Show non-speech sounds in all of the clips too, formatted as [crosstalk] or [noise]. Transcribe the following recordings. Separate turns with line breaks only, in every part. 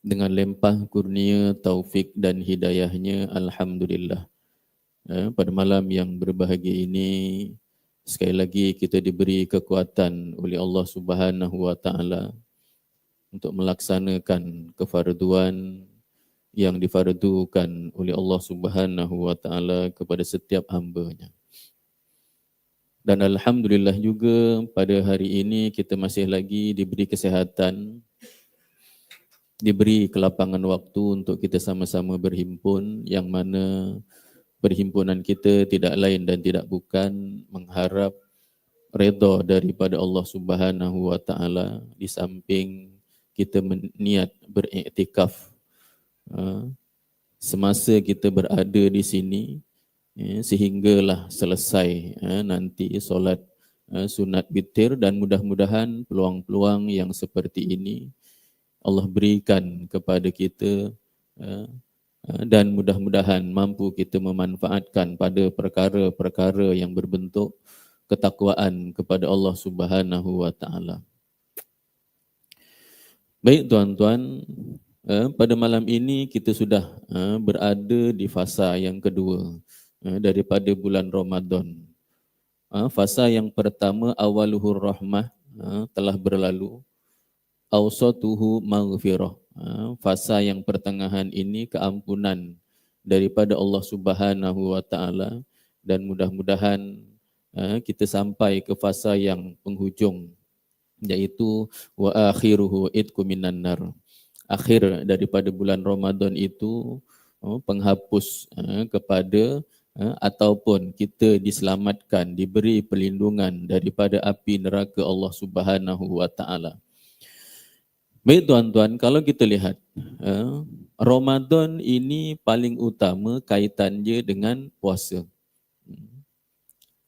dengan lempah kurnia, taufik dan hidayahnya, Alhamdulillah. Eh, pada malam yang berbahagia ini, sekali lagi kita diberi kekuatan oleh Allah Subhanahu Wa Taala untuk melaksanakan kefarduan yang difardukan oleh Allah Subhanahu Wa Taala kepada setiap hamba-Nya. Dan Alhamdulillah juga pada hari ini kita masih lagi diberi kesehatan diberi kelapangan waktu untuk kita sama-sama berhimpun yang mana perhimpunan kita tidak lain dan tidak bukan mengharap redha daripada Allah Subhanahu wa taala di samping kita niat beriktikaf. Ha, semasa kita berada di sini ya, sehinggalah selesai ha, nanti solat ha, sunat witir dan mudah-mudahan peluang-peluang yang seperti ini Allah berikan kepada kita ya, ya, dan mudah-mudahan mampu kita memanfaatkan pada perkara-perkara yang berbentuk ketakwaan kepada Allah Subhanahu wa taala. Baik tuan-tuan, ya, pada malam ini kita sudah berada di fasa yang kedua daripada bulan Ramadan. Fasa yang pertama awaluhur rahmah telah berlalu awsatuhu maghfirah. Ha, fasa yang pertengahan ini keampunan daripada Allah Subhanahu wa taala dan mudah-mudahan ha, kita sampai ke fasa yang penghujung yaitu wa akhiruhu itku minan nar. Akhir daripada bulan Ramadan itu oh, penghapus ha, kepada ataupun kita diselamatkan diberi perlindungan daripada api neraka Allah Subhanahu wa taala. Baik tuan-tuan, kalau kita lihat eh, Ramadan ini paling utama kaitannya dengan puasa.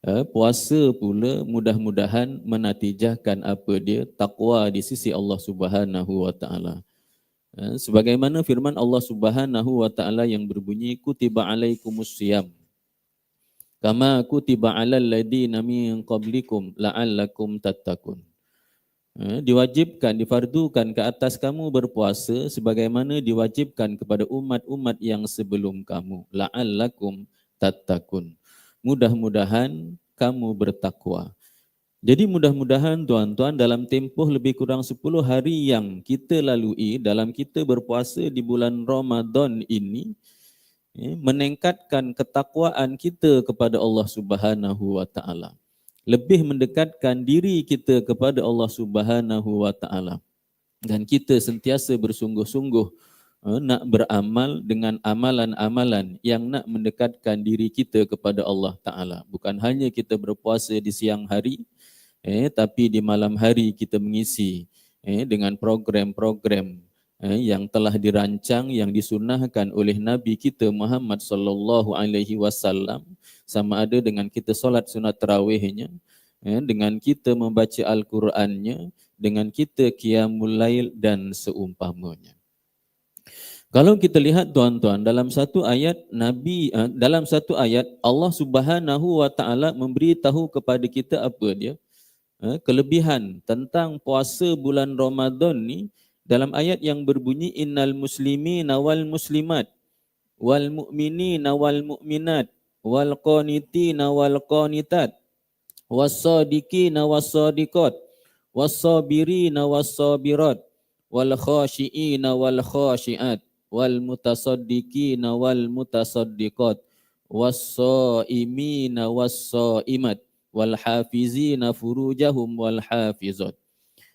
Eh, puasa pula mudah-mudahan menatijahkan apa dia takwa di sisi Allah Subhanahu wa taala. Eh, sebagaimana firman Allah Subhanahu wa taala yang berbunyi kutiba alaikumus siyam kama kutiba alal ladina min qablikum la'allakum tattaqun. Eh, diwajibkan, difardukan ke atas kamu berpuasa sebagaimana diwajibkan kepada umat-umat yang sebelum kamu. La'allakum tattakun. Mudah-mudahan kamu bertakwa. Jadi mudah-mudahan tuan-tuan dalam tempoh lebih kurang 10 hari yang kita lalui dalam kita berpuasa di bulan Ramadan ini eh, meningkatkan ketakwaan kita kepada Allah Subhanahu wa taala lebih mendekatkan diri kita kepada Allah Subhanahu wa taala. Dan kita sentiasa bersungguh-sungguh uh, nak beramal dengan amalan-amalan yang nak mendekatkan diri kita kepada Allah taala. Bukan hanya kita berpuasa di siang hari eh tapi di malam hari kita mengisi eh dengan program-program eh, yang telah dirancang yang disunahkan oleh nabi kita Muhammad sallallahu alaihi wasallam sama ada dengan kita solat sunat tarawihnya, ya, dengan kita membaca Al-Qurannya, dengan kita qiyamul lail dan seumpamanya. Kalau kita lihat tuan-tuan dalam satu ayat Nabi eh, dalam satu ayat Allah Subhanahu wa taala memberitahu kepada kita apa dia? Eh, kelebihan tentang puasa bulan Ramadan ni dalam ayat yang berbunyi innal muslimina wal muslimat wal mu'minina wal mu'minat wal qanitina wal qanitat was sadiqina was sadiqat was sabirina was sabirat wal khashiina wal khashiat wal mutasaddiqina wal mutasaddiqat was saimina was saimat wal hafizina furujahum wal hafizat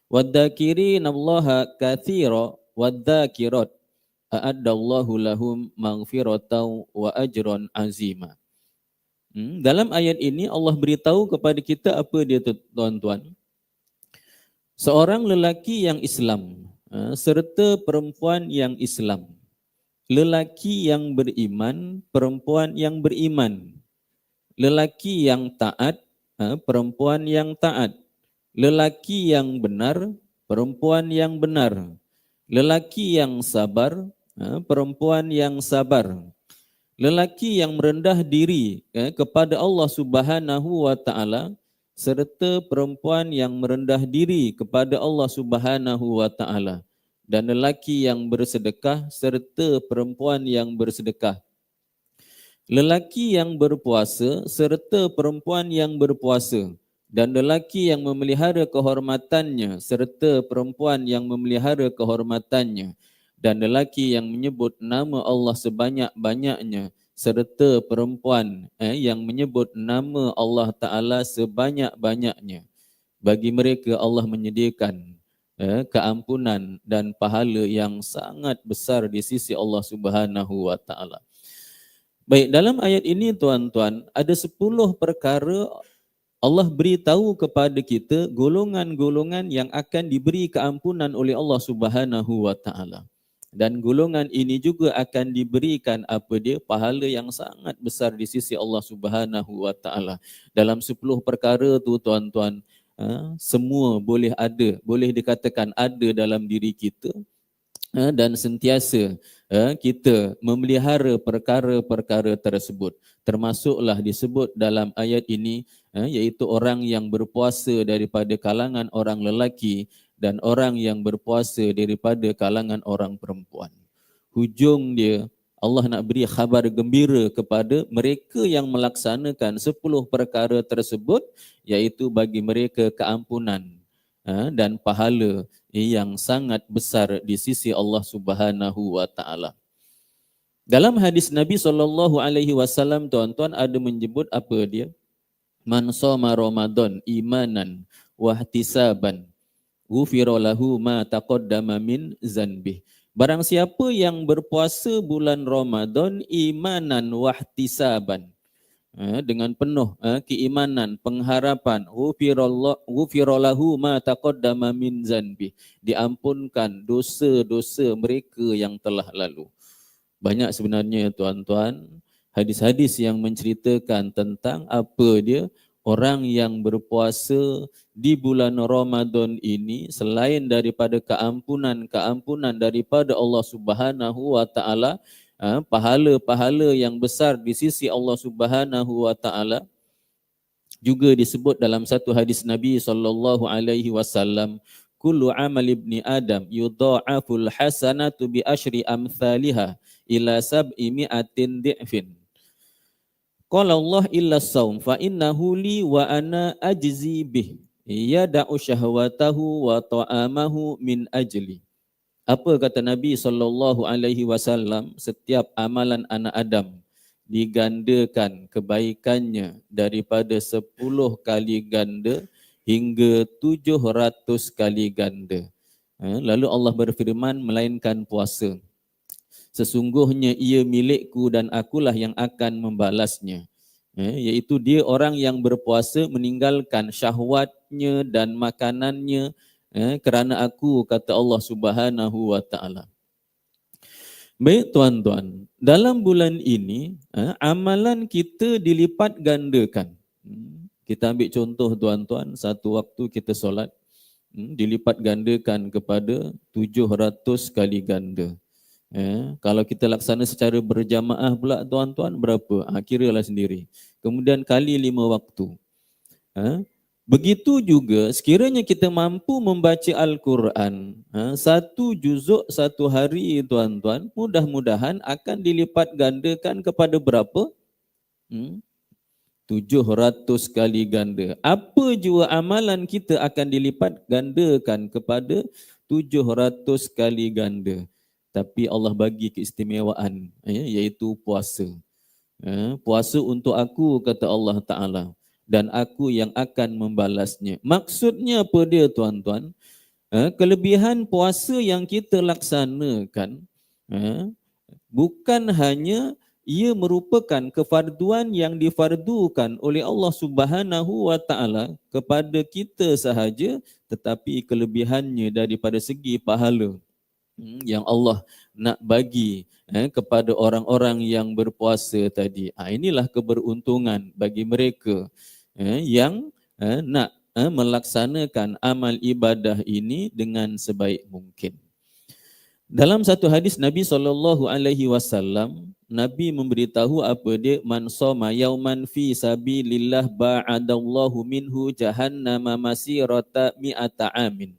wadzakirin Allah katsira wadzakirat a'addallahu lahum maghfiratan wa ajran azima Hmm, dalam ayat ini Allah beritahu kepada kita apa dia tuan-tuan. Seorang lelaki yang Islam ha, serta perempuan yang Islam. Lelaki yang beriman, perempuan yang beriman. Lelaki yang taat, ha, perempuan yang taat. Lelaki yang benar, perempuan yang benar. Lelaki yang sabar, ha, perempuan yang sabar lelaki yang merendah diri eh, kepada Allah Subhanahu wa taala serta perempuan yang merendah diri kepada Allah Subhanahu wa taala dan lelaki yang bersedekah serta perempuan yang bersedekah. Lelaki yang berpuasa serta perempuan yang berpuasa dan lelaki yang memelihara kehormatannya serta perempuan yang memelihara kehormatannya dan lelaki yang menyebut nama Allah sebanyak-banyaknya serta perempuan eh, yang menyebut nama Allah Ta'ala sebanyak-banyaknya. Bagi mereka Allah menyediakan eh, keampunan dan pahala yang sangat besar di sisi Allah Subhanahu Wa Ta'ala. Baik, dalam ayat ini tuan-tuan, ada sepuluh perkara Allah beritahu kepada kita golongan-golongan yang akan diberi keampunan oleh Allah Subhanahu Wa Ta'ala. Dan golongan ini juga akan diberikan apa dia pahala yang sangat besar di sisi Allah Subhanahu wa taala. Dalam 10 perkara tu tuan-tuan ha, semua boleh ada boleh dikatakan ada dalam diri kita ha, dan sentiasa kita memelihara perkara-perkara tersebut termasuklah disebut dalam ayat ini ha, iaitu orang yang berpuasa daripada kalangan orang lelaki dan orang yang berpuasa daripada kalangan orang perempuan. Hujung dia Allah nak beri khabar gembira kepada mereka yang melaksanakan sepuluh perkara tersebut iaitu bagi mereka keampunan ha, dan pahala yang sangat besar di sisi Allah Subhanahu wa taala. Dalam hadis Nabi sallallahu alaihi wasallam tuan-tuan ada menyebut apa dia? Man shoma Ramadan imanan wa ihtisaban ghufira lahu ma taqaddama min zanbi. Barang siapa yang berpuasa bulan Ramadan imanan wahtisaban eh, dengan penuh eh, keimanan, pengharapan, ghufira lahu ma taqaddama min zanbi. Diampunkan dosa-dosa mereka yang telah lalu. Banyak sebenarnya tuan-tuan hadis-hadis yang menceritakan tentang apa dia orang yang berpuasa di bulan Ramadan ini selain daripada keampunan-keampunan daripada Allah Subhanahu wa taala ha, pahala-pahala yang besar di sisi Allah Subhanahu wa taala juga disebut dalam satu hadis Nabi sallallahu alaihi wasallam kullu amal ibni adam yudha'aful hasanatu bi asyri amsalha ila sab'i mi'atin di'fin Qala Allah illa saum fa innahu li wa ana ajzi bih. Yada'u syahwatahu wa ta'amahu min ajli. Apa kata Nabi sallallahu alaihi wasallam setiap amalan anak Adam digandakan kebaikannya daripada 10 kali ganda hingga 700 kali ganda. Ha, lalu Allah berfirman melainkan puasa sesungguhnya ia milikku dan akulah yang akan membalasnya. Eh, iaitu dia orang yang berpuasa meninggalkan syahwatnya dan makanannya eh, kerana aku kata Allah Subhanahu wa taala. Baik tuan-tuan, dalam bulan ini eh, amalan kita dilipat gandakan. Hmm, kita ambil contoh tuan-tuan, satu waktu kita solat hmm, dilipat gandakan kepada 700 kali ganda. Eh, kalau kita laksana secara berjamaah pula tuan-tuan berapa? Ha, kiralah sendiri. Kemudian kali lima waktu. Ha, begitu juga sekiranya kita mampu membaca Al-Quran ha, satu juzuk satu hari tuan-tuan mudah-mudahan akan dilipat gandakan kepada berapa? Hmm? 700 kali ganda. Apa jua amalan kita akan dilipat gandakan kepada 700 kali ganda tapi Allah bagi keistimewaan ya, iaitu puasa. Ya, puasa untuk aku kata Allah Taala dan aku yang akan membalasnya. Maksudnya apa dia tuan-tuan? Ya, kelebihan puasa yang kita laksanakan ya, bukan hanya ia merupakan kefarduan yang difardukan oleh Allah Subhanahu wa taala kepada kita sahaja tetapi kelebihannya daripada segi pahala Hmm, yang Allah nak bagi eh, kepada orang-orang yang berpuasa tadi. Ah, inilah keberuntungan bagi mereka eh, yang eh, nak eh, melaksanakan amal ibadah ini dengan sebaik mungkin. Dalam satu hadis Nabi sallallahu alaihi wasallam Nabi memberitahu apa dia? Man soma yauman fi sabilillah ba'adallahu minhu jahannama masirata mi'ata amin.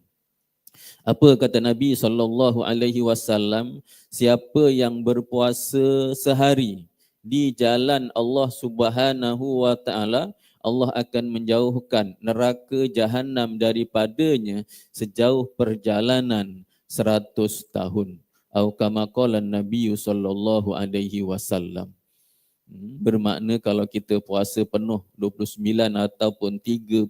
Apa kata Nabi sallallahu alaihi wasallam, siapa yang berpuasa sehari di jalan Allah Subhanahu wa taala, Allah akan menjauhkan neraka jahanam daripadanya sejauh perjalanan seratus tahun. Atau kama qala Nabi sallallahu alaihi wasallam. Hmm, bermakna kalau kita puasa penuh 29 ataupun 30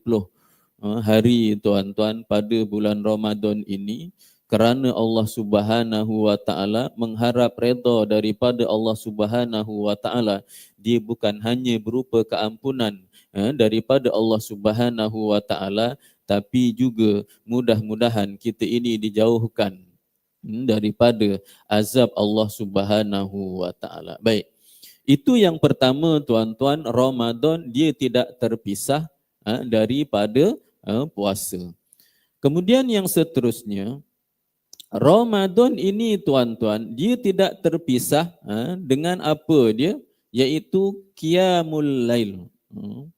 uh, hari tuan-tuan pada bulan Ramadan ini kerana Allah Subhanahu wa taala mengharap redha daripada Allah Subhanahu wa taala dia bukan hanya berupa keampunan uh, daripada Allah Subhanahu wa taala tapi juga mudah-mudahan kita ini dijauhkan hmm, daripada azab Allah Subhanahu wa taala. Baik. Itu yang pertama tuan-tuan, Ramadan dia tidak terpisah ha, daripada ha, puasa. Kemudian yang seterusnya, Ramadan ini tuan-tuan, dia tidak terpisah ha, dengan apa dia? Iaitu Qiyamul Lail. Ha,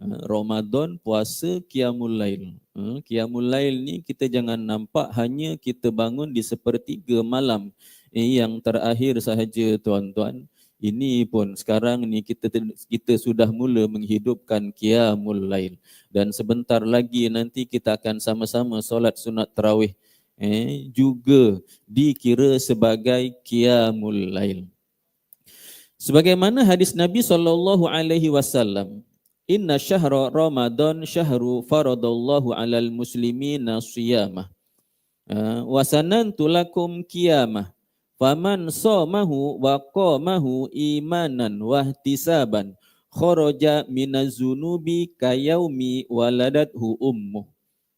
Ramadan puasa Qiyamul Lail. Ha, Qiyamul Lail ni kita jangan nampak hanya kita bangun di sepertiga malam. Eh, yang terakhir sahaja tuan-tuan. Ini pun sekarang ni kita kita sudah mula menghidupkan qiyamul lail. Dan sebentar lagi nanti kita akan sama-sama solat sunat tarawih. Eh juga dikira sebagai qiyamul lail. Sebagaimana hadis Nabi wasallam inna syahra ramadan syahru faradallahu alal muslimina siyamah uh, wasanantu lakum qiyamah Faman somahu wa qamahu imanan wa ihtisaban kharaja minazunubi kayaumi waladathu ummu.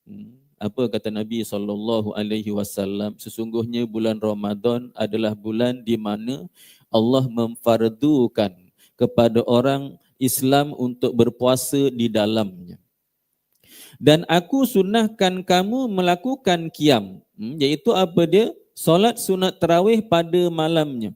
Hmm. Apa kata Nabi sallallahu alaihi wasallam? Sesungguhnya bulan Ramadan adalah bulan di mana Allah memfardukan kepada orang Islam untuk berpuasa di dalamnya. Dan aku sunnahkan kamu melakukan kiam. Hmm, iaitu apa dia? solat sunat terawih pada malamnya.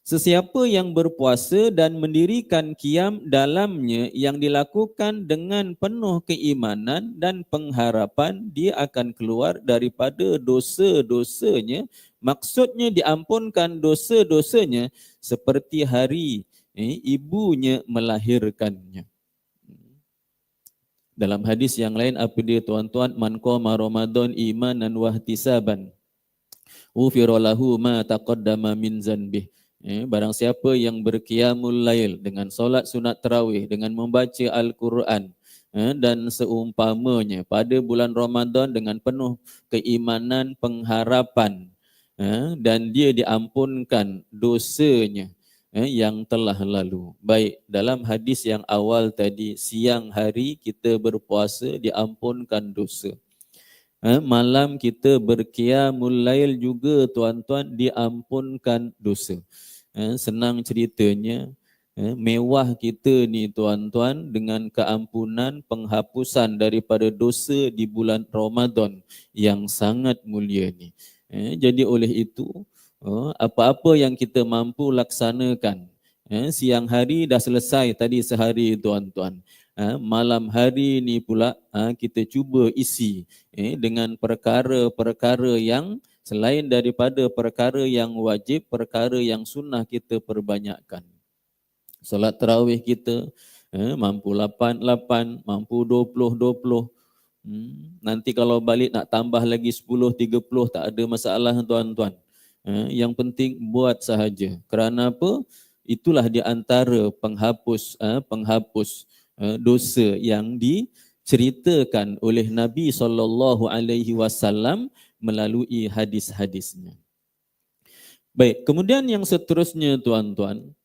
Sesiapa yang berpuasa dan mendirikan kiam dalamnya yang dilakukan dengan penuh keimanan dan pengharapan, dia akan keluar daripada dosa-dosanya. Maksudnya diampunkan dosa-dosanya seperti hari eh, ibunya melahirkannya. Dalam hadis yang lain apa dia tuan-tuan man qama ramadan imanan wa ihtisaban ufira lahu ma taqaddama min zanbih eh, barang siapa yang berqiyamul lail dengan solat sunat tarawih dengan membaca al-Quran eh, dan seumpamanya pada bulan Ramadan dengan penuh keimanan pengharapan eh, dan dia diampunkan dosanya eh, yang telah lalu. Baik, dalam hadis yang awal tadi, siang hari kita berpuasa diampunkan dosa. Eh, malam kita berkiamul lail juga tuan-tuan diampunkan dosa. Eh, senang ceritanya, eh, mewah kita ni tuan-tuan dengan keampunan penghapusan daripada dosa di bulan Ramadan yang sangat mulia ni. Eh, jadi oleh itu, apa-apa yang kita mampu laksanakan. Eh, siang hari dah selesai tadi sehari tuan-tuan ha, malam hari ni pula ha, kita cuba isi eh, dengan perkara-perkara yang selain daripada perkara yang wajib, perkara yang sunnah kita perbanyakkan. Solat terawih kita eh, mampu 8-8, mampu 20-20. Hmm, nanti kalau balik nak tambah lagi 10-30 tak ada masalah tuan-tuan. Eh, yang penting buat sahaja. Kerana apa? Itulah di antara penghapus eh, penghapus Eh, dosa yang diceritakan oleh Nabi sallallahu alaihi wasallam melalui hadis-hadisnya. Baik, kemudian yang seterusnya tuan-tuan,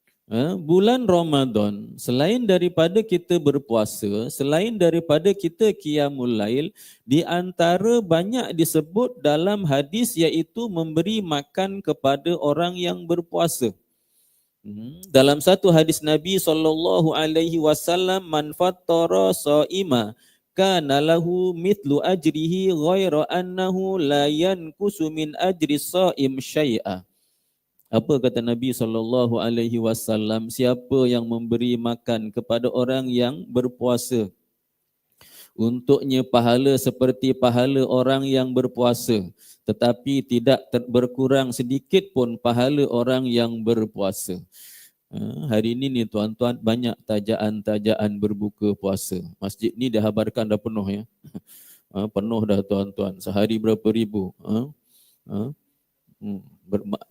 bulan Ramadan selain daripada kita berpuasa, selain daripada kita qiyamul lail, di antara banyak disebut dalam hadis iaitu memberi makan kepada orang yang berpuasa. Hmm. Dalam satu hadis Nabi sallallahu alaihi wasallam man fattara saima kana lahu mithlu ajrihi ghaira annahu la yankusu min ajri saim syai'a. Apa kata Nabi sallallahu alaihi wasallam siapa yang memberi makan kepada orang yang berpuasa untuknya pahala seperti pahala orang yang berpuasa tetapi tidak ter- berkurang sedikit pun pahala orang yang berpuasa. Ha, hari ini ni tuan-tuan banyak tajaan-tajaan berbuka puasa. Masjid ni dihabarkan dah penuh ya. [laughs] Ha, penuh dah tuan-tuan. Sehari berapa ribu? Ha? Ha? Hmm,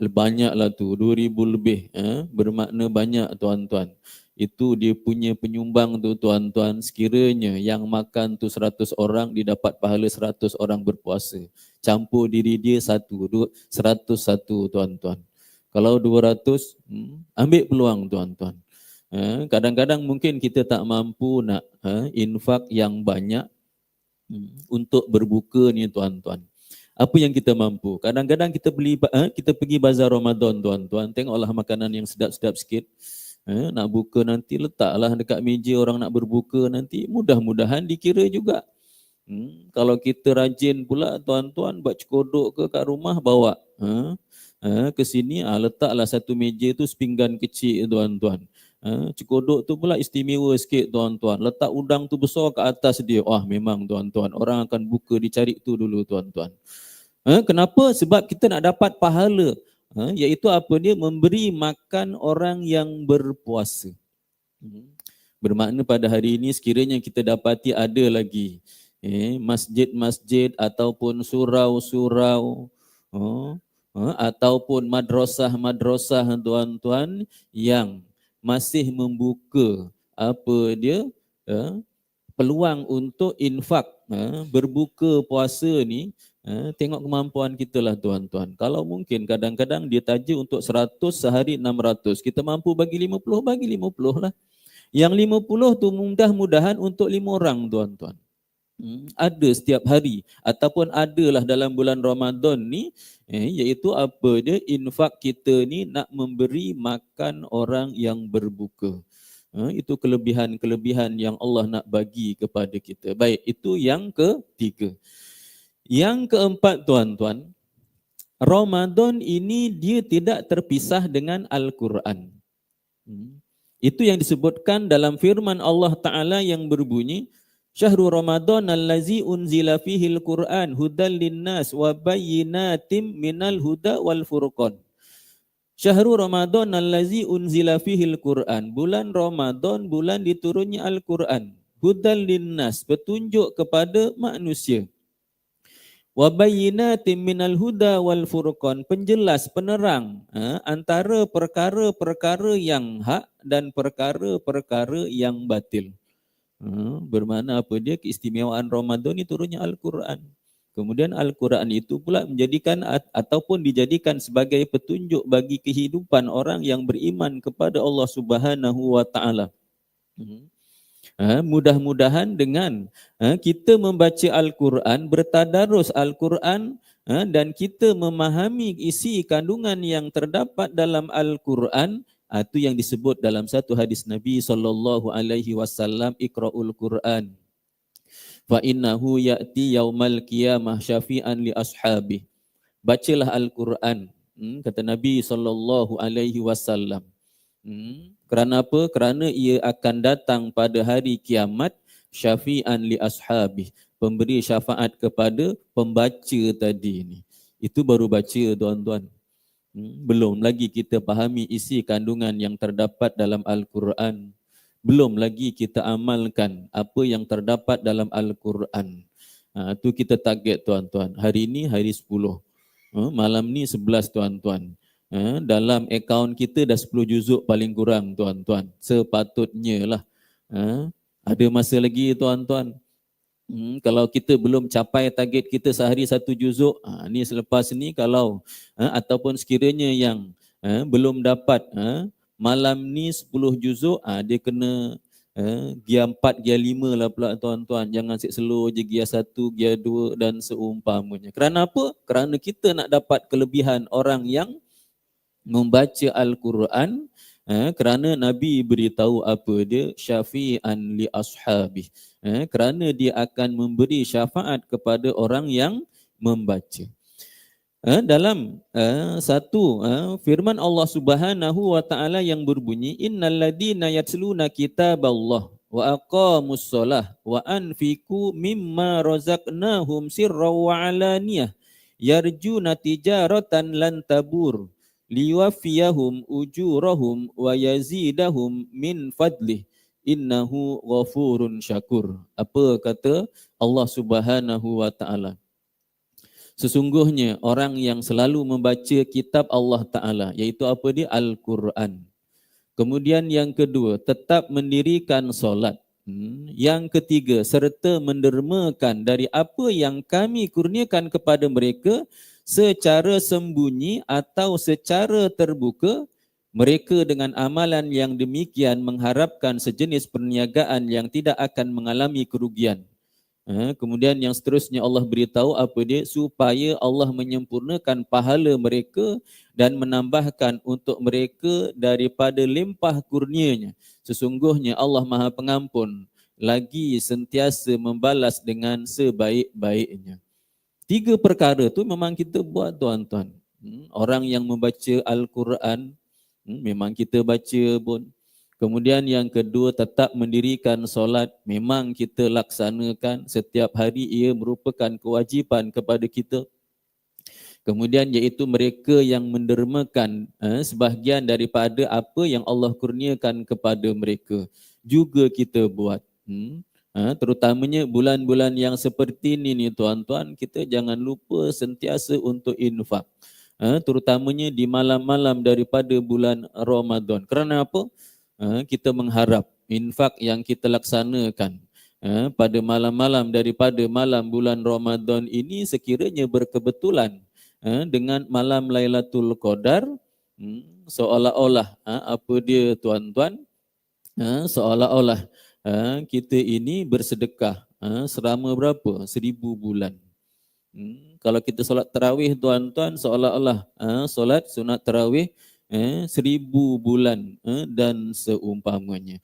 banyaklah tu, dua ribu lebih. Ha? Bermakna banyak tuan-tuan. Itu dia punya penyumbang tu tuan-tuan. Sekiranya yang makan tu seratus orang, dia dapat pahala seratus orang berpuasa. Campur diri dia satu, seratus satu tuan-tuan. Kalau dua ratus, hmm, ambil peluang tuan-tuan. Ha? Kadang-kadang mungkin kita tak mampu nak ha, infak yang banyak Hmm. untuk berbuka ni tuan-tuan. Apa yang kita mampu? Kadang-kadang kita beli eh, kita pergi bazar Ramadan tuan-tuan, tengoklah makanan yang sedap-sedap sikit. Eh, nak buka nanti letaklah dekat meja orang nak berbuka nanti. Mudah-mudahan dikira juga. Hmm, kalau kita rajin pula tuan-tuan buat cekodok ke kat rumah bawa. Eh, eh, ke sini ah, letaklah satu meja tu sepinggan kecil tuan-tuan. Ha, cekodok tu pula istimewa sikit tuan-tuan. Letak udang tu besar ke atas dia. Wah memang tuan-tuan. Orang akan buka dicari tu dulu tuan-tuan. Ha, kenapa? Sebab kita nak dapat pahala. Ha, iaitu apa dia? Memberi makan orang yang berpuasa. Hmm. Bermakna pada hari ini sekiranya kita dapati ada lagi eh, masjid-masjid ataupun surau-surau. Oh, ataupun madrasah-madrasah tuan-tuan yang masih membuka apa dia ya, peluang untuk infak ya, berbuka puasa ni ya, tengok kemampuan kita lah tuan-tuan. Kalau mungkin kadang-kadang dia taja untuk 100 sehari 600 kita mampu bagi 50 bagi 50 lah. Yang 50 tu mudah-mudahan untuk lima orang tuan-tuan Hmm, ada setiap hari ataupun adalah dalam bulan Ramadan ni eh, iaitu apa dia infak kita ni nak memberi makan orang yang berbuka. Eh, itu kelebihan-kelebihan yang Allah nak bagi kepada kita. Baik, itu yang ketiga. Yang keempat tuan-tuan, Ramadan ini dia tidak terpisah dengan Al-Quran. Hmm. Itu yang disebutkan dalam firman Allah Ta'ala yang berbunyi, Syahrul Ramadan allazi unzila fihi al-Quran hudal linnas wa bayyinatim minal huda wal furqan. Syahrul Ramadan allazi unzila fihi al-Quran. Bulan Ramadan bulan diturunnya Al-Quran. Hudal linnas petunjuk kepada manusia. Wa bayyinatim minal huda wal furqan. Penjelas penerang ha, antara perkara-perkara yang hak dan perkara-perkara yang batil. Ha, bermakna apa dia keistimewaan Ramadan ni turunnya Al-Quran. Kemudian Al-Quran itu pula menjadikan ataupun dijadikan sebagai petunjuk bagi kehidupan orang yang beriman kepada Allah Subhanahu wa taala. Hmm. Ha, mudah-mudahan dengan ha, kita membaca Al-Quran, bertadarus Al-Quran ha, dan kita memahami isi kandungan yang terdapat dalam Al-Quran, Ah, itu yang disebut dalam satu hadis Nabi sallallahu alaihi wasallam iqraul Quran. Fa innahu ya'ti yaumal qiyamah syafi'an li ashabi. Bacalah Al-Quran. Hmm, kata Nabi sallallahu alaihi wasallam. Hmm, kerana apa? Kerana ia akan datang pada hari kiamat syafi'an li ashabi. Pemberi syafaat kepada pembaca tadi ni. Itu baru baca tuan-tuan. Hmm, belum lagi kita pahami isi kandungan yang terdapat dalam Al-Quran. Belum lagi kita amalkan apa yang terdapat dalam Al-Quran. Ha, itu kita target tuan-tuan. Hari ini hari 10. Ha, malam ni 11 tuan-tuan. Ha, dalam akaun kita dah 10 juzuk paling kurang tuan-tuan. Sepatutnya lah. Ha, ada masa lagi tuan-tuan. Hmm, kalau kita belum capai target kita sehari satu juzuk, ha, ni selepas ni kalau ha, ataupun sekiranya yang ha, belum dapat ha, malam ni 10 juzuk, ha, dia kena ha, gia 4, gia 5 lah pula tuan-tuan. Jangan sik slow je gia 1, gia 2 dan seumpamanya. Kerana apa? Kerana kita nak dapat kelebihan orang yang membaca Al-Quran ha, kerana Nabi beritahu apa dia? Syafi'an li ashabih. Eh, kerana dia akan memberi syafaat kepada orang yang membaca. Eh, dalam eh, satu eh, firman Allah Subhanahu wa taala yang berbunyi innal ladina yatluna kitaballah wa aqamus solah wa anfiku mimma razaqnahum sirra wa alaniyah. Yarjuna tijaratan lan tabur liwafiyahum ujurahum wa yazidahum min fadlih innahu ghafurun syakur apa kata Allah Subhanahu wa taala Sesungguhnya orang yang selalu membaca kitab Allah Ta'ala, iaitu apa dia? Al-Quran. Kemudian yang kedua, tetap mendirikan solat. Hmm. Yang ketiga, serta mendermakan dari apa yang kami kurniakan kepada mereka secara sembunyi atau secara terbuka, mereka dengan amalan yang demikian mengharapkan sejenis perniagaan yang tidak akan mengalami kerugian. Ha, kemudian yang seterusnya Allah beritahu apa dia supaya Allah menyempurnakan pahala mereka dan menambahkan untuk mereka daripada limpah kurnianya. Sesungguhnya Allah Maha Pengampun lagi sentiasa membalas dengan sebaik-baiknya. Tiga perkara tu memang kita buat tuan-tuan. Hmm, orang yang membaca Al-Quran hmm, memang kita baca pun. Kemudian yang kedua tetap mendirikan solat memang kita laksanakan setiap hari ia merupakan kewajipan kepada kita. Kemudian iaitu mereka yang mendermakan eh, sebahagian daripada apa yang Allah kurniakan kepada mereka juga kita buat. Hmm? Eh, terutamanya bulan-bulan yang seperti ini ni tuan-tuan kita jangan lupa sentiasa untuk infak. Eh, terutamanya di malam-malam daripada bulan Ramadan. Kerana apa? Ha, kita mengharap infak yang kita laksanakan ha, pada malam-malam daripada malam bulan Ramadan ini sekiranya berkebetulan ha, dengan malam Lailatul Qadar hmm, seolah-olah apa dia tuan-tuan seolah-olah kita ini bersedekah selama berapa? Seribu bulan. Hmm, kalau kita solat tarawih tuan-tuan seolah-olah solat sunat tarawih eh, seribu bulan dan seumpamanya.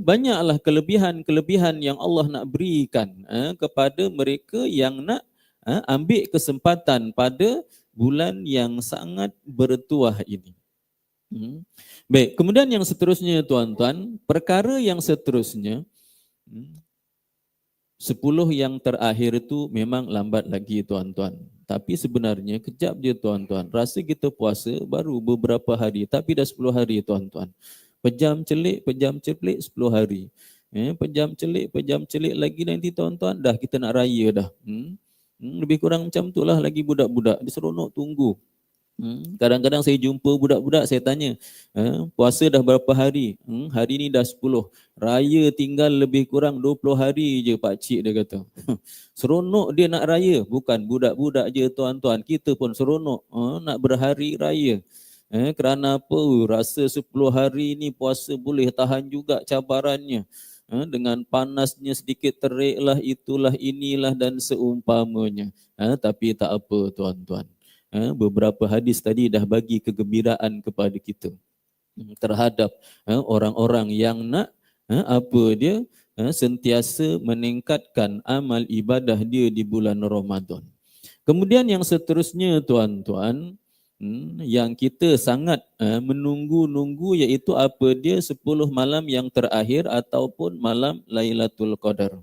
Banyaklah kelebihan-kelebihan yang Allah nak berikan kepada mereka yang nak ambil kesempatan pada bulan yang sangat bertuah ini. Hmm. Baik, kemudian yang seterusnya tuan-tuan, perkara yang seterusnya, hmm, sepuluh yang terakhir itu memang lambat lagi tuan-tuan. Tapi sebenarnya kejap je tuan-tuan. Rasa kita puasa baru beberapa hari. Tapi dah 10 hari tuan-tuan. Pejam celik, pejam celik 10 hari. Eh, pejam celik, pejam celik lagi nanti tuan-tuan. Dah kita nak raya dah. Hmm? Hmm, lebih kurang macam tu lah lagi budak-budak. Dia seronok tunggu. Hmm, kadang-kadang saya jumpa budak-budak, saya tanya, eh, puasa dah berapa hari? Hmm, hari ni dah 10. Raya tinggal lebih kurang 20 hari je Pak Cik dia kata. [laughs] seronok dia nak raya. Bukan budak-budak je tuan-tuan. Kita pun seronok eh, nak berhari raya. Eh, kerana apa? Rasa 10 hari ni puasa boleh tahan juga cabarannya. Eh, dengan panasnya sedikit terik lah, itulah, inilah dan seumpamanya. Eh, tapi tak apa tuan-tuan. Ha, beberapa hadis tadi dah bagi kegembiraan kepada kita hmm, terhadap ha, orang-orang yang nak ha, apa dia sentiasa meningkatkan amal ibadah dia di bulan Ramadan. Kemudian yang seterusnya tuan-tuan hmm, yang kita sangat menunggu-nunggu iaitu apa dia 10 malam yang terakhir ataupun malam Lailatul Qadar.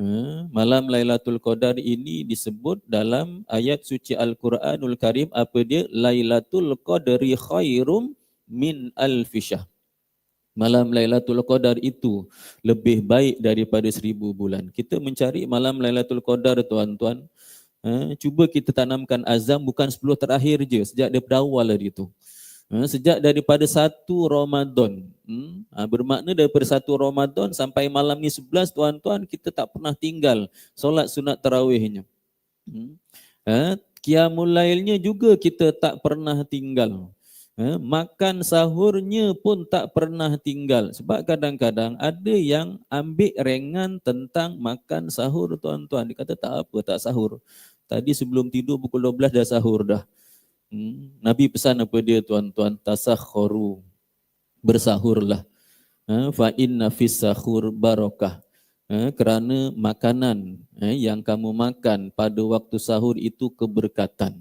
Ha, malam Lailatul Qadar ini disebut dalam ayat suci Al-Quranul Karim apa dia Lailatul Qadri khairum min alfisha. Malam Lailatul Qadar itu lebih baik daripada seribu bulan. Kita mencari malam Lailatul Qadar tuan-tuan. Ha, cuba kita tanamkan azam bukan 10 terakhir je sejak daripada awal hari itu. Ha, sejak daripada satu Ramadan. Hmm, ha, bermakna daripada satu Ramadan sampai malam ni sebelas tuan-tuan kita tak pernah tinggal solat sunat tarawihnya. Hmm. Ha, Qiyamul lailnya juga kita tak pernah tinggal. Makan sahurnya pun tak pernah tinggal. Sebab kadang-kadang ada yang ambil rengan tentang makan sahur tuan-tuan. Dia kata tak apa, tak sahur. Tadi sebelum tidur pukul 12 dah sahur dah. Hmm. Nabi pesan apa dia tuan-tuan? Tasakhoru. Bersahurlah. Ha? Fa inna fis sahur barakah. Ha? Kerana makanan ha? yang kamu makan pada waktu sahur itu keberkatan.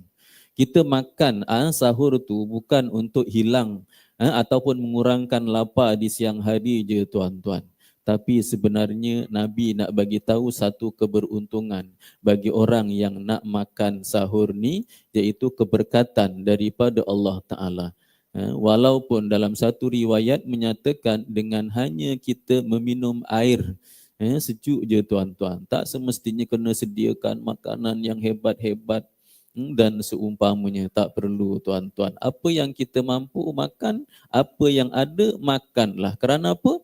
Kita makan ha? sahur tu bukan untuk hilang ataupun mengurangkan lapar di siang hari je tuan-tuan. Tapi sebenarnya Nabi nak bagi tahu satu keberuntungan bagi orang yang nak makan sahur ni iaitu keberkatan daripada Allah Taala. Ha, walaupun dalam satu riwayat menyatakan dengan hanya kita meminum air eh, sejuk je tuan-tuan. Tak semestinya kena sediakan makanan yang hebat-hebat hmm, dan seumpamanya. Tak perlu tuan-tuan. Apa yang kita mampu makan, apa yang ada makanlah. Kerana apa?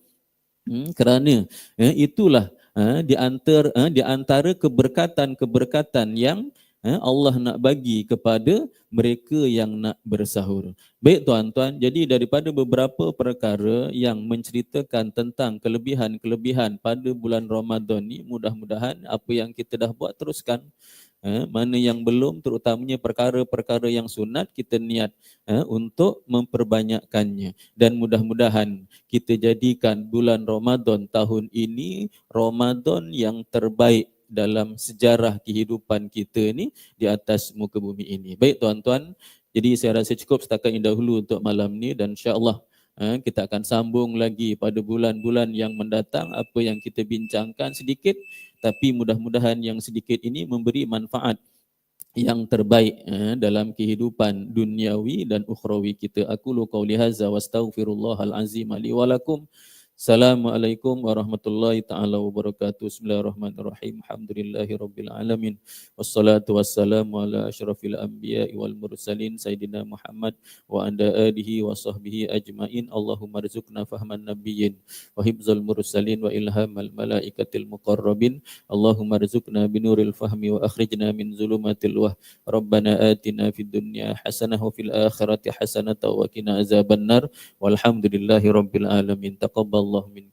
Hmm, kerana eh, itulah eh, di antara eh, di antara keberkatan-keberkatan yang Allah nak bagi kepada mereka yang nak bersahur. Baik tuan-tuan, jadi daripada beberapa perkara yang menceritakan tentang kelebihan-kelebihan pada bulan Ramadan ni, mudah-mudahan apa yang kita dah buat teruskan. Eh, mana yang belum terutamanya perkara-perkara yang sunat kita niat eh, untuk memperbanyakkannya. Dan mudah-mudahan kita jadikan bulan Ramadan tahun ini Ramadan yang terbaik dalam sejarah kehidupan kita ni di atas muka bumi ini. Baik tuan-tuan, jadi saya rasa cukup setakat ini dahulu untuk malam ni dan insya-Allah eh, kita akan sambung lagi pada bulan-bulan yang mendatang apa yang kita bincangkan sedikit tapi mudah-mudahan yang sedikit ini memberi manfaat yang terbaik eh, dalam kehidupan duniawi dan ukhrawi kita. Aku lu qauli hadza wa astaghfirullahal azim li wa lakum. Assalamualaikum warahmatullahi taala wabarakatuh. Bismillahirrahmanirrahim. Alhamdulillahi rabbil alamin. Wassalatu wassalamu ala asyrafil anbiya'i wal mursalin sayyidina Muhammad wa anda alihi wa sahbihi ajmain. Allahumma rizukna fahman nabiyyin wa hibzal mursalin wa ilhamal malaikatil muqarrabin. Allahumma rizukna binuril fahmi wa akhrijna min zulumatil wah. Rabbana atina fid dunya hasanah wa fil akhirati hasanah wa qina azabannar. Walhamdulillahi rabbil alamin. Taqabbal Allah min